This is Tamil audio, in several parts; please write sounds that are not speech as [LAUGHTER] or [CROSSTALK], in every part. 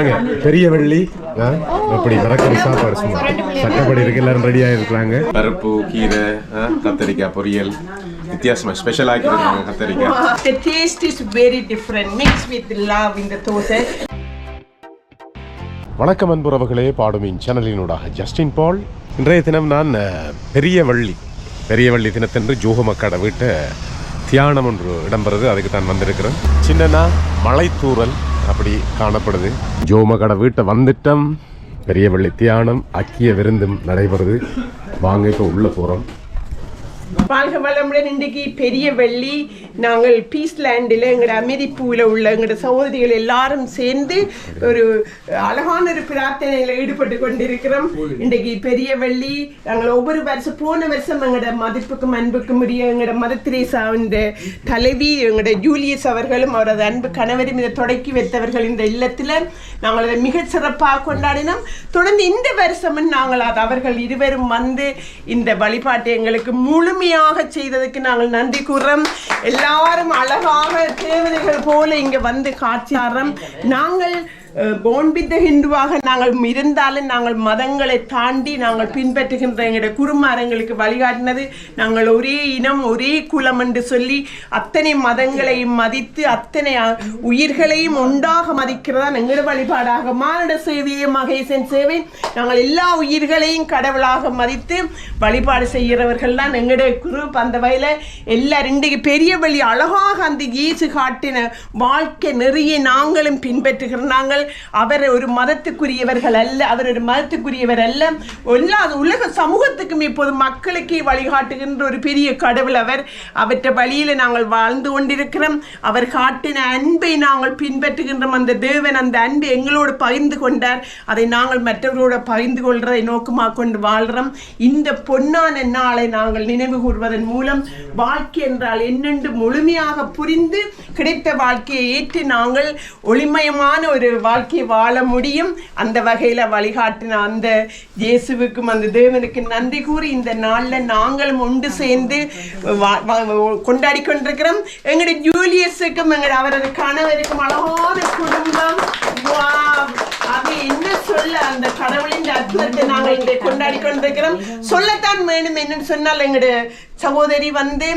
பாருங்க பெரிய வெள்ளி. ஆ, எப்படி மரக்கறி சாப்பாடு சும்மா. சட்டப்படி இருக்கு எல்லாரும் ரெடியாக இருக்கிறாங்க பருப்பு கீரை கத்தரிக்காய் பொரியல். வித்தியாசமா ஸ்பெஷல் ஆக்கிருக்காங்க கத்தரிக்காய். The taste is very different, mixed with love in the thosai. வணக்கம் அன்புறவுகளே பாடுமின் சேனலினூடாக ஜஸ்டின் பால். இன்றைய தினம் நான் பெரிய வள்ளி. பெரிய வள்ளி தினத்தன்று ஜோக மக்கட வீட்டு தியானம் ஒன்று இடம்பெறுது. அதுக்கு தான் வந்திருக்கிறேன். சின்னனா மலைத்தூறல். அப்படி காணப்படுது. ஜோமகட வீட்டை வந்துட்டோம் பெரிய வெள்ளி தியானம் அக்கிய விருந்தும் நடைபெறுது. வாங்க இப்போ உள்ளே போகிறோம் வாழ்க வளமுடன் இன்றைக்கு பெரிய வெள்ளி நாங்கள் பீஸ்லேண்டில் எங்களோட அமெரிப்பூவில் உள்ள எங்களோட சகோதரிகள் எல்லாரும் சேர்ந்து ஒரு அழகான ஒரு பிரார்த்தனையில் ஈடுபட்டு கொண்டிருக்கிறோம். இன்றைக்கு பெரிய வெள்ளி நாங்கள் ஒவ்வொரு வருஷம் போன வருஷம் எங்களோட மதிப்புக்கும் அன்புக்கும் உரிய எங்களோட மத இந்த தலைவி எங்களோட ஜூலியஸ் அவர்களும் அவரது அன்பு கணவரும் இதை தொடக்கி வைத்தவர்கள் இந்த இல்லத்தில் நாங்கள் அதை மிக சிறப்பாக கொண்டாடினோம். தொடர்ந்து இந்த வருஷமும் நாங்கள் அது அவர்கள் இருவரும் வந்து இந்த வழிபாட்டை எங்களுக்கு முழுமையாக செய்ததுக்கு நாங்கள் நன்றி கூறுறோம். எல்லாரும் அழகாக தேவதைகள் போல இங்க வந்து காட்சியாடுறோம் நாங்கள் போன் வித் ஹிந்துவாக நாங்கள் இருந்தாலும் நாங்கள் மதங்களை தாண்டி நாங்கள் பின்பற்றுகின்ற எங்களுடைய குருமாரங்களுக்கு வழிகாட்டினது. நாங்கள் ஒரே இனம் ஒரே குலம் என்று சொல்லி அத்தனை மதங்களையும் மதித்து அத்தனை உயிர்களையும் ஒன்றாக மதிக்கிறதா எங்களோட வழிபாடாக மானிட சேவையே மகேசன் சேவை. நாங்கள் எல்லா உயிர்களையும் கடவுளாக மதித்து வழிபாடு செய்கிறவர்கள் தான் எங்களுடைய குரூப் அந்த வகையில் எல்லாரும் இன்றைக்கு பெரிய வழி அழகாக அந்த ஈசு காட்டின வாழ்க்கை நிறைய நாங்களும் பின்பற்றுகிறோம். நாங்கள் அவர் ஒரு மதத்துக்குரியவர்கள் அல்ல அவர் ஒரு மதத்துக்குரியவர் அல்ல. எல்லா உலக சமூகத்துக்கும் இப்போது மக்களுக்கே வழிகாட்டுகின்ற ஒரு பெரிய கடவுள் அவர். அவற்றை வழியில் நாங்கள் வாழ்ந்து கொண்டிருக்கிறோம். அவர் காட்டின அன்பை நாங்கள் பின்பற்றுகின்றோம். அந்த தேவன் அந்த அன்பை எங்களோடு பகிர்ந்து கொண்டார். அதை நாங்கள் மற்றவர்களோட பகிர்ந்து கொள்றதை நோக்கமாக கொண்டு வாழ்கிறோம் இந்த பொன்னான நாளை நாங்கள் நினைவு கூறுவதன் மூலம் வாழ்க்கை என்றால் என்னென்று முழுமையாக புரிந்து கிடைத்த வாழ்க்கையை ஏற்று நாங்கள் ஒளிமயமான ஒரு வாழ்க்கையை வாழ முடியும். அந்த வகையில் வழிகாட்டின அந்த இயேசுவுக்கும் அந்த தேவனுக்கு நன்றி கூறி இந்த நாளில் நாங்களும் ஒன்று சேர்ந்து கொண்டாடி கொண்டிருக்கிறோம். எங்களுடைய ஜூலியஸுக்கும் எங்களுடைய அவரது கணவருக்கும் அழகான குடும்பம். அது என்ன சொல்ல அந்த கடவுளின் அற்புதத்தை நாங்கள் இங்கே கொண்டாடி கொண்டிருக்கிறோம். சொல்லத்தான் வேணும் என்னன்னு சொன்னால் எங்களுடைய சகோதரி வந்து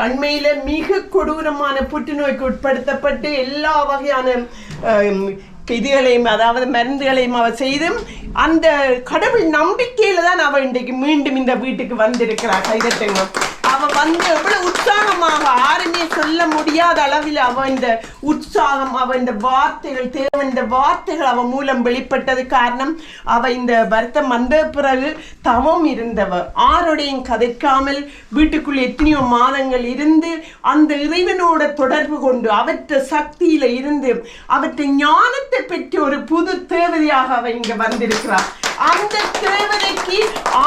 அண்மையில் அங்க- மிக கொடூரமான புற்றுநோய்க்கு உட்படுத்தப்பட்டு எல்லா வகையான இதுகளையும் அதாவது மருந்துகளையும் அவள் செய்தும் அந்த கடவுள் நம்பிக்கையில தான் அவள் இன்றைக்கு மீண்டும் இந்த வீட்டுக்கு வந்திருக்கிறாள் கைதட்டுங்க அவள் வந்து எவ்வளவு உற்சாகம் முடியாத அளவில் அவன் இந்த உற்சாகம் அவன் இந்த வார்த்தைகள் தேவன் இந்த வார்த்தைகள் அவன் மூலம் வெளிப்பட்டது காரணம் அவ இந்த வருத்தம் வந்த பிறகு தவம் இருந்தவ. ஆரோடையும் கதைக்காமல் வீட்டுக்குள் எத்தனையோ மாதங்கள் இருந்து அந்த இறைவனோட தொடர்பு கொண்டு அவற்ற சக்தியில இருந்து அவற்றை ஞானத்தை பெற்று ஒரு புது தேவதையாக அவ இங்க வந்திருக்கிறார் அந்த தேவதைக்கு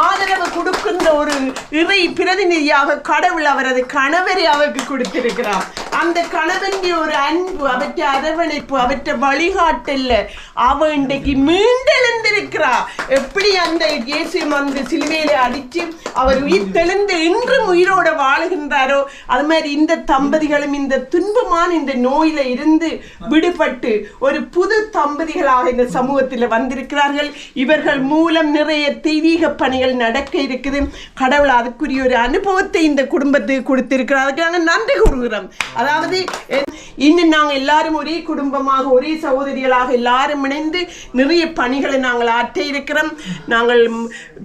ஆதரவு கொடுக்கின்ற ஒரு இறை பிரதிநிதியாக கடவுள் அவரது கணவரை அவருக்கு கொடுத்திருக்கிறார். அந்த கணவன் ஒரு அன்பு அவற்றை அரவணைப்பு அவற்றை வழிகாட்டல்ல. அவ இன்றைக்கு மீண்டெழுந்திருக்கிறா. எப்படி அந்த இயேசு அந்த சிலுவையில அடிச்சு அவர் உயிர் தெளிந்து இன்றும் உயிரோட வாழுகின்றாரோ அது மாதிரி இந்த தம்பதிகளும் இந்த துன்பமான இந்த நோயில இருந்து விடுபட்டு ஒரு புது தம்பதிகளாக இந்த சமூகத்தில் வந்திருக்கிறார்கள். இவர்கள் மூலம் நிறைய தெய்வீக பணிகள் நடக்க இருக்குது. கடவுள் அதுக்குரிய ஒரு அனுபவத்தை இந்த குடும்பத்துக்கு கொடுத்திருக்கிறார்கள் நாங்கள் நன்றி கூறுகிறோம். அதாவது இன்னும் நாங்கள் எல்லாரும் ஒரே குடும்பமாக ஒரே சகோதரிகளாக எல்லாரும் இணைந்து நிறைய பணிகளை நாங்கள் ஆற்ற இருக்கிறோம் நாங்கள்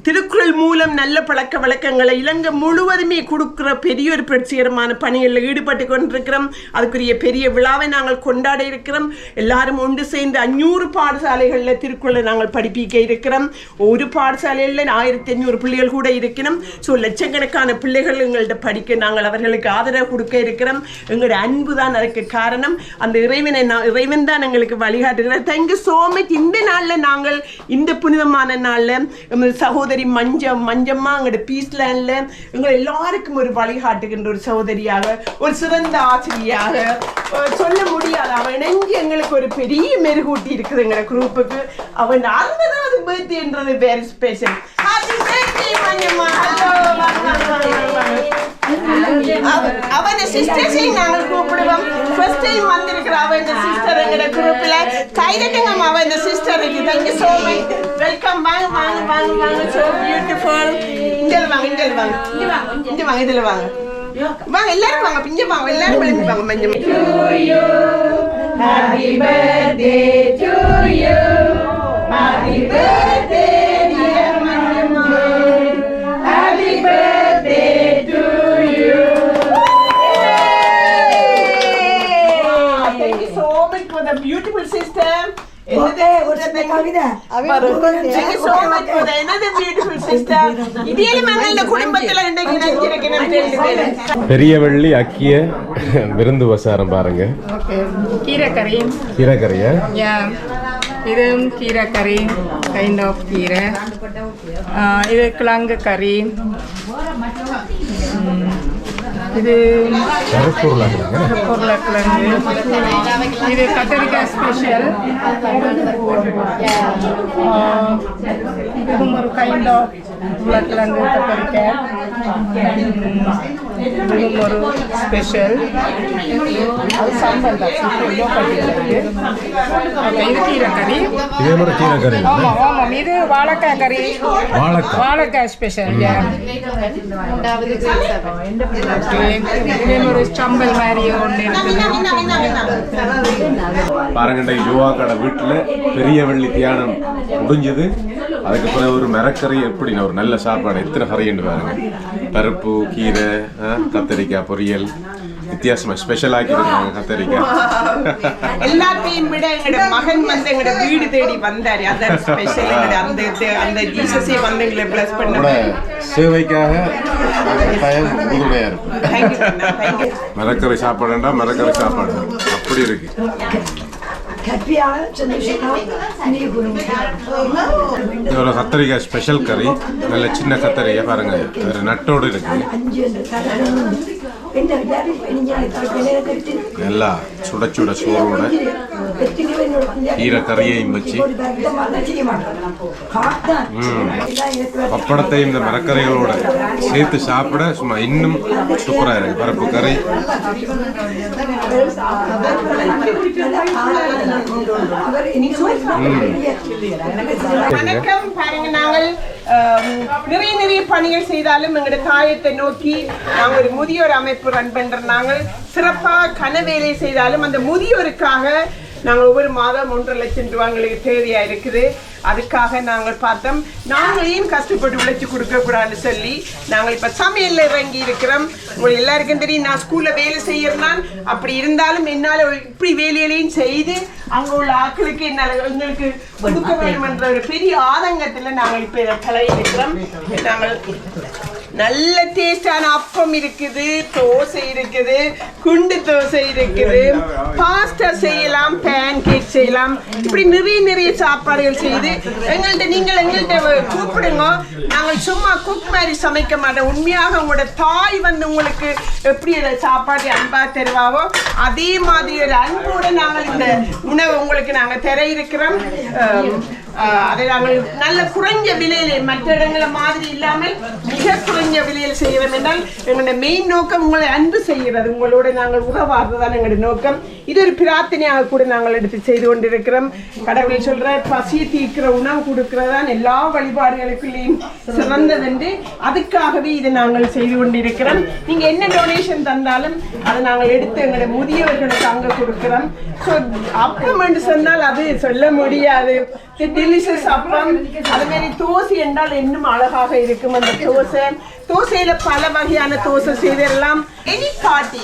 திருக்குறள் மூலம் நல்ல பழக்க வழக்கங்களை இலங்கை முழுவதுமே கொடுக்கிற பெரிய ஒரு புரட்சிகரமான பணிகளில் ஈடுபட்டு கொண்டிருக்கிறோம். அதுக்குரிய பெரிய விழாவை நாங்கள் கொண்டாட இருக்கிறோம். எல்லாரும் ஒன்று சேர்ந்து அஞ்சூறு பாடசாலைகளில் திருக்குறளை நாங்கள் படிப்பிக்க இருக்கிறோம். ஒரு பாடசாலையில் ஆயிரத்தி ஐநூறு பிள்ளைகள் கூட இருக்கணும். ஸோ லட்சக்கணக்கான பிள்ளைகள் எங்கள்கிட்ட படிக்க நாங்கள் அவர்களுக்கு ஆதரவு கொடுக்க இருக்கிறோம். எங்களோட அன்பு தான் அதுக்கு காரணம். அந்த இறைவனை நான் இறைவன் தான் எங்களுக்கு வழிகாட்டுகிறார். தேங்க்யூ ஸோ மச் இந்த நாளில் நாங்கள் இந்த புனிதமான நாளில் சகோதரி மஞ்சம் மஞ்சம்மா எங்களோட பீஸ்லேண்டில் எங்கள் எல்லாருக்கும் ஒரு வழிகாட்டுகின்ற ஒரு சகோதரியாக ஒரு சிறந்த ஆசிரியாக சொல்ல முடியாது. அவன் இணைஞ்சு எங்களுக்கு ஒரு பெரிய மெருகூட்டி இருக்குது எங்களோட குரூப்புக்கு அவன் அறுபதாவது பேர்த்தி என்றது பேர் ஸ்பெஷல் ஹாப்பி சிஸ்டர்ஸையும் நாங்கள் கூப்பிடுவோம். ஃபர்ஸ்ட் டைம் வந்திருக்கிற சிஸ்டர் எங்கட குரூப்ல கைதட்டுங்க இந்த சிஸ்டருக்கு தேங்க்யூ சோ மச் வெல்கம் வாங்க வாங்க வாங்க வாங்க. சோ பியூட்டிஃபுல் வாங்க வாங்க. வாங்க இதுல வாங்க. வாங்க எல்லாரும் வாங்க பிஞ்ச வாங்க எல்லாரும் விழுந்து வாங்க மஞ்சள் பெரிய வெள்ளி அக்கிய விருந்து வசாரம் பாருங்க கீரைக்கறி இது இதுவும் கீரைக்கறி கைண்ட் ஆஃப் கீரை இது கிழங்கு கறி இது உருளைக்கிழங்கு இது கத்திரிக்காய் ஸ்பெஷல் இதுவும் ஒரு கைண்ட் ஆஃப் உருளைக்கிழங்கு கத்திரிக்காய் இதுவும் ஒரு ஸ்பெஷல். அது சம்பல் தான். இதோ இது கீரைக்கறி இதே மாதிரி கீரைக்கறி ஆமாம் ஆமாம் இது வாழைக்காய் கறி. வாழைக்காய். வாழைக்காய் ஸ்பெஷல் இதுலேயும் ஒரு சம்பல் மாதிரி ஒன்று இருக்குது. பாருங்கண்ட யுவா கடை வீட்டில் பெரிய வெள்ளி தியானம் முடிஞ்சது. அதுக்கு பிறகு ஒரு மரக்கறி எப்படி? ஒரு நல்ல சாப்பாடு. எத்தனை கறின்னு பாருங்க. பருப்பு கீரை ஆ, கத்தரிக்காய் பொரியல். வித்தியாசமா ஸ்பெஷல் ஆக்கியிருக்காங்க கத்தரிக்காய். எல்லாத்தையும் விட எங்களோட மகன் வந்து எங்களோட வீடு தேடி வந்தாரு. அதான் ஸ்பெஷல் அந்த அந்த ஜீசஸே வந்து எங்களை பிளஸ் பண்ண. சேவைக்காக உறுதுணையா இருக்கும் மரக்கறி சாப்பாடுண்டா மரக்கறி சாப்பாடு. அப்படி இருக்கு. Kapiya Chandrasekhar. Niyaguru. இது ஒரு கத்தரிக்காய் ஸ்பெஷல் கறி நல்ல சின்ன கத்தரிக்காய் பாருங்க. வேற நட்டோடு இருக்கு. நல்லா சுட சுட சோறோட. எத்தனை என்னோட கீரை கறியையும் வச்சு பப்படத்தையும் இந்த மரக்கறிகளோட சேர்த்து சாப்பிட சும்மா இன்னும் சூப்பரா இருக்கு. பருப்பு கறி. வணக்கம். பாருங்க நாங்கள் நிறைய நிறைய பணிகள் செய்தாலும் எங்களோட தாயத்தை நோக்கி நாங்கள் ஒரு முதியோர் அமைப்பு ரன் பண்ற நாங்கள் சிறப்பாக கன வேலை செய்தாலும் அந்த முதியோருக்காக நாங்கள் ஒவ்வொரு மாதம் ஒன்றரை லட்சம் ரூபா எங்களுக்கு தேவையா இருக்குது. அதுக்காக நாங்கள் பார்த்தோம். நாங்கள் ஏன் கஷ்டப்பட்டு உழைச்சி கொடுக்க கூடாதுன்னு சொல்லி நாங்கள் இப்ப சமையல்ல இறங்கி இருக்கிறோம். உங்களுக்கு எல்லாருக்கும் தெரியும் நான் ஸ்கூல்ல வேலை செய்யறேன் அப்படி இருந்தாலும் என்னால இப்படி வேலையிலையும் செய்து அங்க உள்ள ஆட்களுக்கு என்னால எங்களுக்கு கொடுக்க வேண்டும் என்ற ஒரு பெரிய ஆதங்கத்துல நாங்கள் இப்ப இதை நாங்கள் நல்ல டேஸ்டான அப்பம் இருக்குது தோசை இருக்குது குண்டு தோசை இருக்குது. பாஸ்டா செய்யலாம் பேன் கேக் செய்யலாம். இப்படி நிறைய நிறைய சாப்பாடுகள் செய்து எங்கள்கிட்ட நீங்கள் எங்கள்கிட்ட கூப்பிடுங்க. நாங்கள் சும்மா குக் மாதிரி சமைக்க மாட்டோம். உண்மையாக உங்களோட தாய் வந்து உங்களுக்கு எப்படி அதை சாப்பாடு அன்பா தருவாவோ அதே மாதிரி ஒரு அன்போடு நாங்கள் இந்த உணவு உங்களுக்கு நாங்கள் தர இருக்கிறோம். அதை நாங்கள் நல்ல குறைஞ்ச விலையிலே மற்ற இடங்களை மாதிரி இல்லாமல் மிக குறைஞ்ச விலையில் செய்கிறோம் என்றால் எங்களுடைய மெயின் நோக்கம் உங்களை அன்பு செய்கிறது. உங்களோட நாங்கள் உறவாடுறதுதான் எங்களுடைய நோக்கம். இது ஒரு பிரார்த்தனையாக கூட நாங்கள் எடுத்து செய்து கொண்டிருக்கிறோம். கடவுள் சொல்ற பசியை தீர்க்கிற உணவு கொடுக்கிறதான் எல்லா வழிபாடுகளுக்குள்ளேயும் சிறந்ததென்று அதுக்காகவே இதை நாங்கள் செய்து கொண்டிருக்கிறோம். நீங்க என்ன டொனேஷன் தந்தாலும் அதை நாங்கள் எடுத்து எங்களுடைய முதியவர்களுக்கு அங்க கொடுக்கிறோம். ஸோ அப்பம் என்று சொன்னால் அது சொல்ல முடியாது. டெலிஷியஸ் அப்பம். அது மாதிரி தோசை என்றால் இன்னும் அழகாக இருக்கும் அந்த தோசை. தோசையில பல வகையான தோசை செய்திடலாம் எனி பார்ட்டி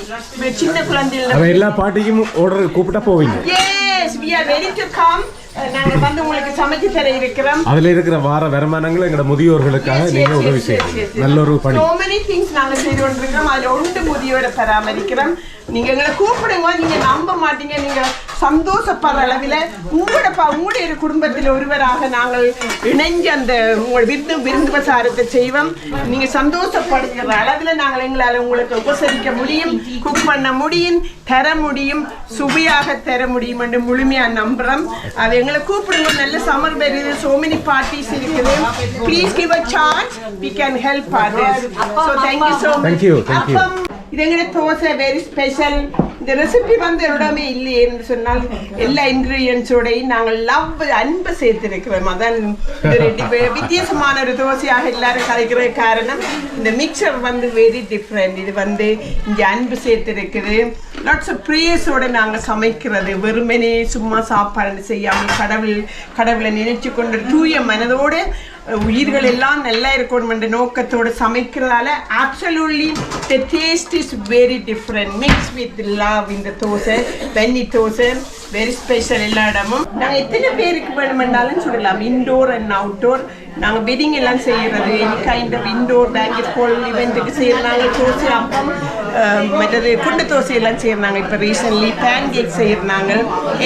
சின்ன குழந்தைகள் எல்லா பாட்டிக்கும் ஆர்டர் கூப்பிட்டா போவீங்க. Yes we are ready to come. நாங்க வந்து உங்களுக்கு சமைச்சு தர இருக்கிறோம். அதுல இருக்கிற வார வருமானங்கள் எங்களோட முதியோர்களுக்காக நீங்க உதவி செய்யணும். நல்ல ஒரு பணி. So many things நாங்க செய்து கொண்டிருக்கிறோம். அதுல ஒன்று முதியோரை பராமரிக்கிறோம். நீங்க எங்களை கூப்பிடுங்க. நீங்க நம்ப மாட்டீங்க. நீங்க சந்தோஷப்படுற அளவில் உங்களோட ப- உங்களுடைய குடும்பத்தில் ஒருவராக நாங்கள் இணைஞ்சு அந்த உங்கள் விருந்து விருந்து பிரசாரத்தை செய்வோம். நீங்க சந்தோஷப்படுகிற அளவில் நாங்கள் எங்களால் உங்களுக்கு உபசரிக்க முடியும் குக் பண்ண முடியும் தர முடியும் சுவையாக தர முடியும் என்று முழுமையா நம்புறோம். அது எங்களை கூப்பிடுங்க. நல்ல சம்மர் வருது சோ மெனி பார்ட்டிஸ் இருக்குது. Please give a chance we can help others so thank you so much Thank you, thank you. இது எங்கட தோசை வெரி ஸ்பெஷல் இந்த ரெசிபி வந்து என்னிடமே இல்லையே என்று சொன்னால் எல்லா இன்கிரீடியன்ஸோடையும் நாங்கள் லவ் அன்பு சேர்த்திருக்கிறோம். அதான் வித்தியாசமான ஒரு தோசையாக எல்லாரும் கலைக்கிற காரணம். இந்த மிக்சர் வந்து வெரி டிஃப்ரெண்ட் இது வந்து இங்கே அன்பு சேர்த்திருக்குது. லாட்ஸ் ஆஃப் ப்ரேயர்ஸோட நாங்கள் சமைக்கிறது. வெறுமனே சும்மா சாப்பாடு செய்யாமல் கடவுள் கடவுளை நினைச்சு கொண்டு தூய மனதோடு உயிர்கள் எல்லாம் நல்லா இருக்கணும் என்ற நோக்கத்தோடு சமைக்கிறதால absolutely the taste is very different mix with love இந்த தோசை வெண்ணி தோசை வெரி ஸ்பெஷல் எல்லா இடமும். நாங்கள் எத்தனை பேருக்கு வேணுமென்றாலும் சொல்லலாம். இன்டோர் அண்ட் அவுட்டோர் நாங்கள் வெட்டிங் எல்லாம் செய்கிறது any kind of indoor banquet hall இவெண்ட்டுக்கு செய்கிறாங்க தோசை அப்பம் மற்றது குண்டு தோசை எல்லாம் செய்கிறாங்க இப்போ ரீசன்ட்லி பேன் கேக் செய்கிறாங்க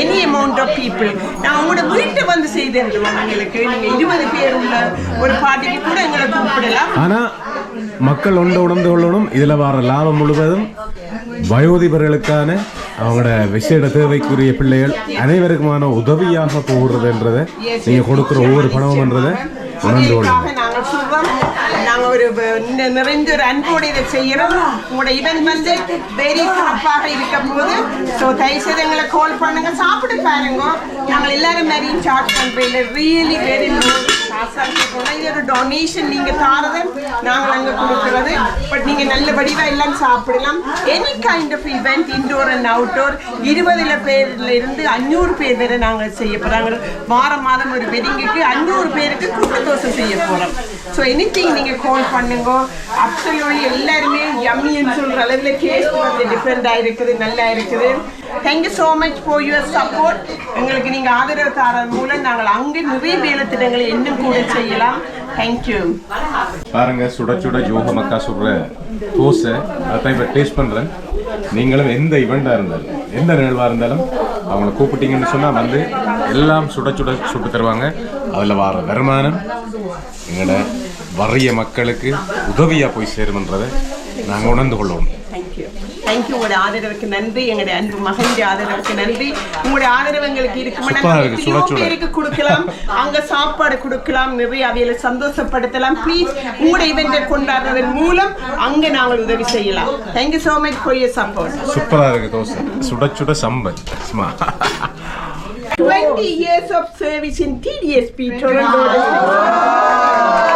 எனி அமௌண்ட் ஆஃப் பீப்புள் நான் உங்களோட வீட்டை வந்து செய்து தருவோம் எங்களுக்கு நீங்கள் இருபது பேர் உள்ள ஒரு பார்ட்டிக்கு கூட எங்களை கூப்பிடலாம். ஆனா மக்கள் ஒன்று உணர்ந்து கொள்ளணும். இதுல வர லாபம் முழுவதும் வயோதிபர்களுக்கான அவங்களோட விசேட தேவைக்குரிய பிள்ளைகள் அனைவருக்குமான உதவியாக போகிறதுன்றதை நீங்க கொடுக்குற ஒவ்வொரு பணமும்ன்றதை உணர்ந்து கொள்ளணும் அதுக்காக நாங்கள் சொல்றோம். நாங்க ஒரு வ- நி- நிறைஞ்ச ஒரு அன்போடு இதை செய்யறோம் உங்களோட இவன் வந்து வெரி சிறப்பாக இருக்க போது ஸோ தயவுசெய்து எங்களை கால் பண்ணுங்க. சாப்பிட்டு பாருங்க. நாங்கள் எல்லாரும் மாதிரியும் சார்ஜ் பண்றோம். இல்லை ரியலி வெரி லோ இது ஒரு டொனேஷன் நீங்க தாரது நாங்கள் அங்க கொடுக்கறது. பட் நீங்க நல்ல வடிவா எல்லாம் சாப்பிடலாம். Any kind of event indoor and outdoor இருபதுல பேர்ல இருந்து அஞ்சூறு பேர் வரை நாங்கள் செய்ய போறாங்க வாரம் மாதம் ஒரு வெட்டிங்குக்கு அஞ்சூறு பேருக்கு கூட்டு தோசை செய்ய போறோம். ஸோ எனி நீங்க கால் பண்ணுங்க. அப்சல்யூட்லி எல்லாருமே யம்மின்னு சொல்ற அளவில் டேஸ்ட் வந்து டிஃப்ரெண்ட் இருக்குது நல்லா இருக்குது. Thank you so much for your support எங்களுக்கு நீங்கள் ஆதரவு தரது மூலம் நாங்கள் அங்கே நிறைய வேலை திட்டங்களை இன்னும் கூட செய்யலாம். தேங்க்யூ பாருங்க சுட சுட ஜோக மக்கா சுடுற தோசை. அதான் இப்போ டேஸ்ட் பண்ணுறேன் நீங்களும் எந்த இவெண்ட்டாக இருந்தாலும் எந்த நிகழ்வாக இருந்தாலும் அவங்கள கூப்பிட்டீங்கன்னு சொன்னால் வந்து எல்லாம் சுட சுட சுட்டு தருவாங்க. அதில் வர வருமானம் எங்களோட வறிய மக்களுக்கு உதவியாக போய் சேருமன்றதை நாங்கள் உணர்ந்து கொள்வோம். தேங்க்யூ தேங்க்யூ உங்களோட ஆதரவுக்கு நன்றி. எங்களுடைய அன்பு மகன் ஆதரவுக்கு நன்றி. உங்களுடைய ஆதரவு எங்களுக்கு இருக்குமானா சூப்பரா இருக்கு. பேருக்கு கொடுக்கலாம். அங்க சாப்பாடு கொடுக்கலாம். நிறைய அவையில சந்தோஷப்படுத்தலாம். ப்ளீஸ் உங்களுடைய இவெண்டை கொண்டாடுறதன் மூலம் அங்க நாங்கள் உதவி செய்யலாம். Thank you so much for support சூப்பராக இருக்குது தோசை. சுட சுட சம்பல். சும்மா. 20 years of service in TDSP Toronto எங்களோட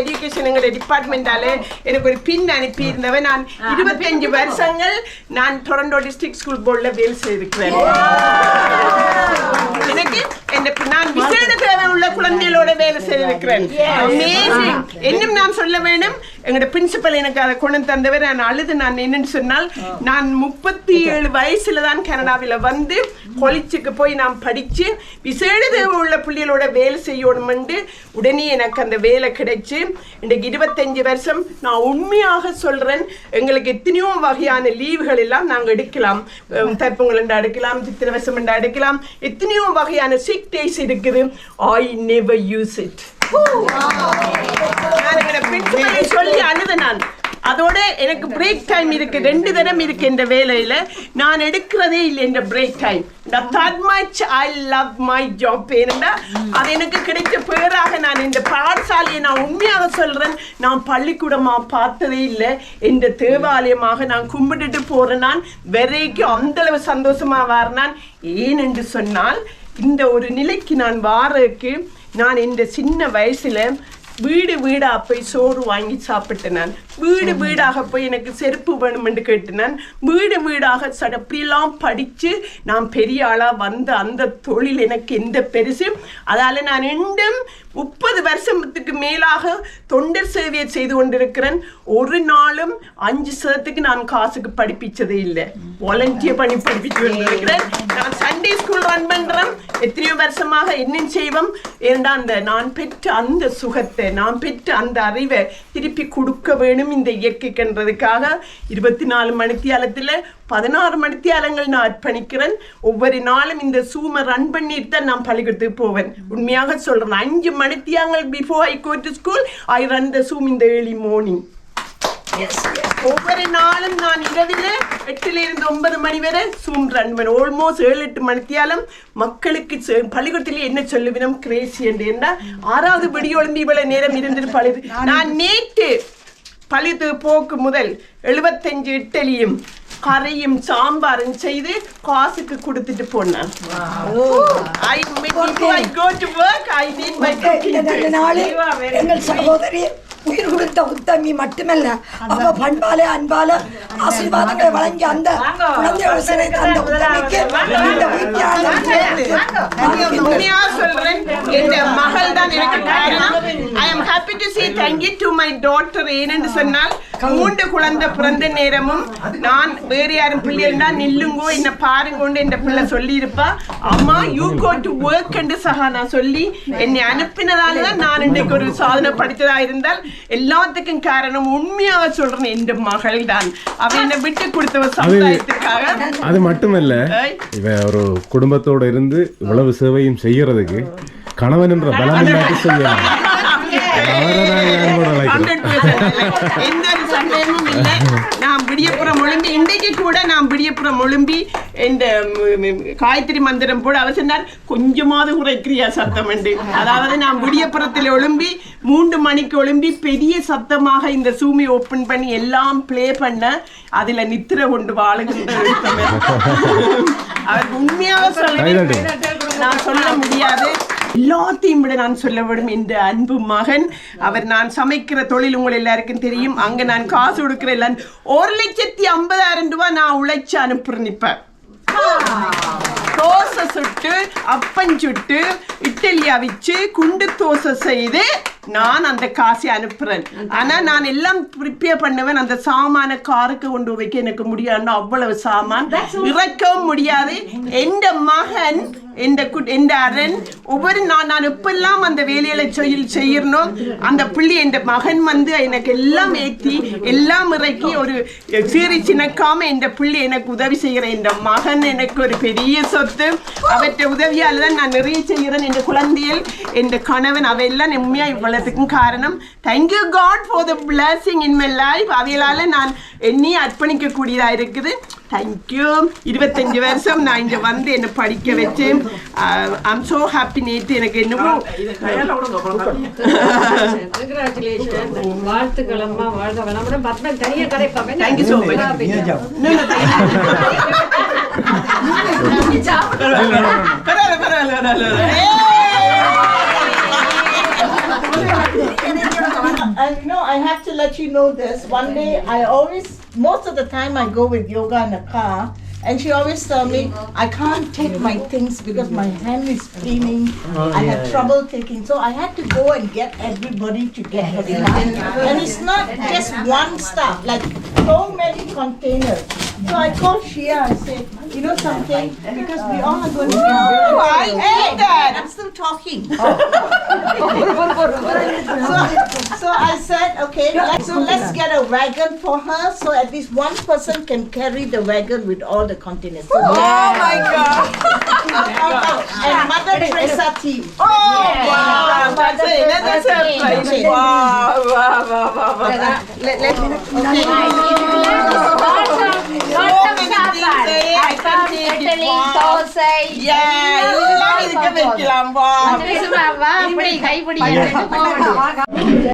எஜுகேஷன் எங்களோட டிபார்ட்மெண்டால எனக்கு ஒரு பின் அனுப்பி இருந்தவன் நான் இருபத்தஞ்சு வருஷங்கள் நான் டொரண்டோ டிஸ்ட்ரிக்ட் ஸ்கூல் போர்டில் வேலை செய்திருக்கிறேன். எனக்கு நான் விசேட தேவை உள்ள குழந்தைகளோட வேலை செய்திருக்கிறேன். இன்னும் நான் சொல்ல வேண்டும் எங்களோட பிரின்சிபல் எனக்கு அதை கொண்டு தந்தவர். நான் அழுது நான் என்னன்னு சொன்னால் நான் முப்பத்தி ஏழு வயசுல தான் கனடாவில் வந்து கொலிச்சுக்கு போய் நான் படிச்சு விசேட தேவை உள்ள பிள்ளைகளோட வேலை செய்யணுமென்று உடனே எனக்கு அந்த வேலை கிடைச்சு இன்றைக்கு இருபத்தஞ்சு வருஷம் நான் உண்மையாக சொல்றேன் எங்களுக்கு எத்தனையோ வகையான லீவுகள் எல்லாம் நாங்கள் எடுக்கலாம். தற்பங்கள் எடுக்கலாம் சித்திரை வருஷம் எடுக்கலாம் எத்தனையோ வகையான சிக் டேஸ் இருக்குது. ஐ நெவர் யூஸ் இட் நான் எங்களோட பிரின்சிபலை சொல்லி அழுத நான் அதோட எனக்கு பிரேக் டைம் இருக்கு. ரெண்டு தரம் இருக்கு இந்த வேலையில. நான் எடுக்கிறதே இல்லை இந்த break time that much I love my job ஏனென்றா அது எனக்கு கிடைச்ச பேராக நான் இந்த பாடசாலையை நான் உண்மையாக சொல்றேன். நான் பள்ளிக்கூடமா பார்த்ததே இல்லை. இந்த தேவாலயமாக நான் கும்பிட்டுட்டு போறேன். நான் வரைக்கும் அந்த அளவு சந்தோஷமா வரேன். ஏன் என்று சொன்னால் இந்த ஒரு நிலைக்கு நான் வாரக்கு நான் இந்த சின்ன வயசுல வீடு வீடா போய் சோறு வாங்கி சாப்பிட்டேன் நான் வீடு வீடாக போய் எனக்கு செருப்பு வேணுமென்று கேட்டினான். வீடு வீடாக அப்படிலாம் படித்து நான் பெரிய ஆளாக வந்த அந்த தொழில் எனக்கு எந்த பெருசு அதால் நான் இன்னும் முப்பது வருஷத்துக்கு மேலாக தொண்டர் சேவையை செய்து கொண்டிருக்கிறேன். ஒரு நாளும் அஞ்சு சதத்துக்கு நான் காசுக்கு படிப்பிச்சதே இல்லை. வாலண்டியர் பண்ணி படிப்பிச்சு கொண்டிருக்கிறேன். நான் சண்டே ஸ்கூல் ரன் பண்ணுறேன் எத்தனையோ வருஷமாக இன்னும் செய்வோம். ஏண்டா அந்த நான் பெற்ற அந்த சுகத்தை நான் பெற்ற அந்த அறிவை திருப்பி கொடுக்க வேணும் இந்த இயற்கைக்குன்றதுக்காக இருபத்தி நாலு மணித்தியாலத்தில் பதினாறு மணித்தியாலங்கள் நான் அர்ப்பணிக்கிறேன். ஒவ்வொரு நாளும் இந்த சூமை ரன் பண்ணிட்டு தான் நான் பள்ளிக்கூடத்துக்கு போவேன். உண்மையாக சொல்றேன் அஞ்சு மணித்தியாங்கள் before I go to school I run the zoom இந்த ஏர்லி மார்னிங் ஒவ்வொரு நாளும் நான் இரவில் எட்டுல இருந்து ஒன்பது மணி வரை சூம் ரன் பண்ணுவேன். ஆல்மோஸ்ட் ஏழு எட்டு மணித்தியாலும் மக்களுக்கு பள்ளிக்கூடத்திலே என்ன சொல்லுவினம் கிரேசி என்று என்றால் ஆறாவது விடி ஒளிம்பி இவ்வளவு நேரம் இருந்தது பழுது நான் நேற்று பழுது போக்கு முதல் எழுபத்தஞ்சு இட்டலியும் கரையும் சாம்பாரும் செய்து காசுக்கு கொடுத்துட்டு போனேன் எங்கள் சகோதரி உயிர் கொடுத்த உத்தமி மட்டுமல்ல அவ பண்பால அன்பால ஆசீர்வாதங்களை வழங்கி அந்த குழந்தைகள் சிறை அந்த உத்தமிக்கு இந்த சொல்றேன் என் மகள் தான் எனக்கு காரணம். I am happy to see thank you to my daughter ஏனென்று சொன்னால் மூன்று குழந்தை பிறந்த நேரமும் நான் வேறு யாரும் பிள்ளைகள்னா நில்லுங்கோ என்ன பாருங்கோண்டு என் பிள்ளை சொல்லியிருப்பா. அம்மா யூ கோ டு ஒர்க் என்று சகா நான் சொல்லி என்னை அனுப்பினதால தான் நான் இன்றைக்கு ஒரு சாதனை படித்ததா இருந்தால் எல்லாத்துக்கும் காரணம் உண்மையாக சொல்றேன் என் மகள் தான் அவ என்னை விட்டு கொடுத்தவ சமுதாயத்துக்காக. அது மட்டுமல்ல இவ ஒரு குடும்பத்தோட இருந்து இவ்வளவு சேவையும் செய்யறதுக்கு கணவன் என்ற பலம் செய்யலாம். [LAUGHS] அவரை நான் யாரும் கூட அழைக்கிறேன் 100% எந்த ஒரு சந்தேகமும் இல்லை நான் விடியப்புறம் ஒழும்பி இன்றைக்கு கூட நான் விடியப்புறம் ஒழும்பி இந்த காயத்ரி மந்திரம் போட அவர் சொன்னார் கொஞ்சமாவது குறைக்கிறியா சத்தம் என்று. அதாவது நான் விடியப்புறத்தில் ஒழும்பி மூன்று மணிக்கு ஒழும்பி பெரிய சத்தமாக இந்த சூமி ஓப்பன் பண்ணி எல்லாம் ப்ளே பண்ண அதுல நித்திர கொண்டு வாழுகின்ற. [LAUGHS] அவர் உண்மையாக சொல்றேன். நான் சொல்ல முடியாது. எல்லாத்தையும் விட நான் சொல்ல விடும் இந்த அன்பு மகன். அவர் நான் சமைக்கிற தொழில் உங்கள் எல்லாருக்கும் தெரியும். அங்க நான் காசு கொடுக்குற எல்லாம் ஒரு லட்சத்தி ஐம்பதாயிரம் ரூபாய் நான் உழைச்சு அனுப்புறேன் இப்ப. தோசை சுட்டு அப்பஞ்சுட்டு இட்டலி அவிச்சு குண்டு தோசை செய்து நான் அந்த காசை அனுப்புறேன். ஆனா நான் எல்லாம் ப்ரிப்பேர் பண்ணுவேன். அந்த சாமான காருக்கு கொண்டு வைக்க எனக்கு முடியாது அவ்வளவு சாமான். இறக்கவும் முடியாது. எந்த மகன் எந்த எந்த அரண் ஒவ்வொரு நான் நான் எப்பெல்லாம் அந்த வேலையில செய்ய செய்யணும் அந்த பிள்ளை என் மகன் வந்து எனக்கு எல்லாம் ஏற்றி எல்லாம் இறக்கி ஒரு சீறி சினக்காம இந்த பிள்ளை எனக்கு உதவி செய்கிற இந்த மகன் எனக்கு ஒரு பெரிய சொத்து அவற்றை உதவியால் தான் நான் நிறைய செய்கிறேன். என் குழந்தைகள் என் கணவன் அவையெல்லாம் உண்மையா இவ்வளவுக்கும் காரணம். Thank you God for the blessing in my life அவைகளால நான் என்னையும் அர்ப்பணிக்க கூடியதா இருக்குது தேங்க்யூ இருபத்தஞ்சு வருஷம் நான் இங்க வந்து என்னை படிக்க வச்சு ஐம் so ஹாப்பி நேற்று எனக்கு என்னமோ கங்க்ராச்சுலேஷன் வாழ்த்துக்கள் அம்மா வாழ்க வளமுடன் பத்மன் தனியா கதைப்பாங்க no, thank you. பரவாயில்ல, பரவாயில்ல, பரவாயில்ல. And you know, I have to let you know this. One day, I always, most of the time, I go with yoga in the car, and she always tell me I can't take my things because my hand is cleaning. Oh, I have trouble taking, so I had to go and get everybody to get her stuff. And it's not just one stuff, like so many containers. So I called Shia and said, you know something, because we all are going to be Oh, I hate that. I'm still talking. Oh. Oh, [LAUGHS] so, so I said, okay, let, so let's get a wagon for her so at least one person can carry the wagon with all the containers. So Oh my God. [LAUGHS] Oh, and Mother Teresa team. Oh, wow. That's it. That's a surprise. Wow, wow, wow, wow, wow. Let, let, okay. So many [LAUGHS] இதெல்லாம் இதுக்கு வைக்கலாம். அப்படி கைப்பிடி